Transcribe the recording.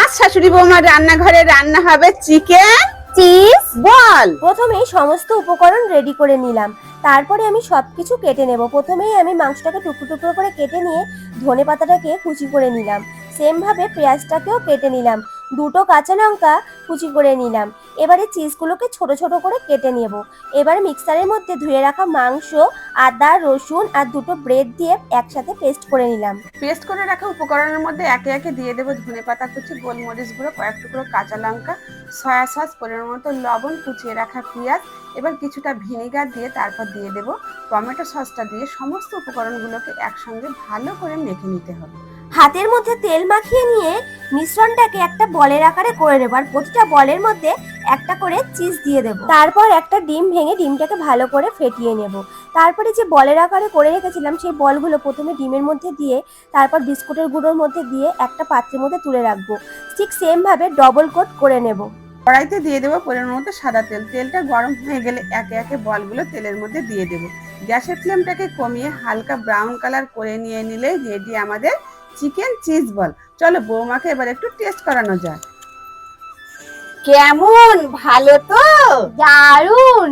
আজ শাশুড়ি বৌমার রান্নাঘরে রান্না হবে চিকেন চিজ বল। প্রথমেই সমস্ত উপকরণ রেডি করে নিলাম। তারপরে আমি সবকিছু কেটে নেব। প্রথমেই আমি মাংসটাকে টুকরো টুকরো করে কেটে নিয়ে ধনে পাতাটাকে কুচি করে নিলাম। সেম ভাবে পেঁয়াজটাকেও কেটে নিলাম। দুটো কাঁচা লঙ্কা কুচি করে নিলাম। এবারে চিজগুলোকে ছোট ছোট করে কেটে নেব। এবারে মিক্সারের মধ্যে ধুয়ে রাখা মাংস আদা রসুন আর দুটো ব্রেড দিয়ে একসাথে পেস্ট করে নিলাম। পেস্ট করে রাখা উপকরণের মধ্যে একে একে দিয়ে দেবো ধনে পাতা কুচি গোলমরিচ গুঁড়ো কয়েক টুকরো কাঁচা লঙ্কা সয়া সস পরিমাণ মতো লবণ কুচিয়ে রাখা পেঁয়াজ এবার কিছুটা ভিনেগার দিয়ে তারপর দিয়ে দেবো। টমেটো সসটা দিয়ে সমস্ত উপকরণগুলোকে একসঙ্গে ভালো করে মেখে নিতে হবে। হাতের মধ্যে তেল মাখিয়ে নিয়ে মিশ্রণটাকে একটা বলের আকারে করে নেব আর প্রতিটা বলের মধ্যে একটা করে চিজ দিয়ে দেবো। তারপর একটা ডিম ভেঙে ডিমটাকে ভালো করে ফেটিয়ে নেব। তারপরে যে বলের আকারে করে রেখেছিলাম, সেই বলগুলো প্রথমে ডিমের মধ্যে দিয়ে, তারপর বিস্কুটের গুঁড়োর মধ্যে দিয়ে একটা পাত্রের মধ্যে তুলে রাখব। ঠিক সেমভাবে ডবল কোট করে নেব। কড়াইতে দিয়ে দেবো পরিমাণ মতো সাদা তেল। তেলটা গরম হয়ে গেলে একে একে বলগুলো তেলের মধ্যে দিয়ে দেবো। গ্যাসের ফ্লেমটাকে কমিয়ে হালকা ব্রাউন কালার করে নিয়ে নিলেই রেডি আমাদের চিকেন চিজ বল। চলো বৌমাকে এবার একটু টেস্ট করানো যায় কেমন? ভালো তো? দারুণ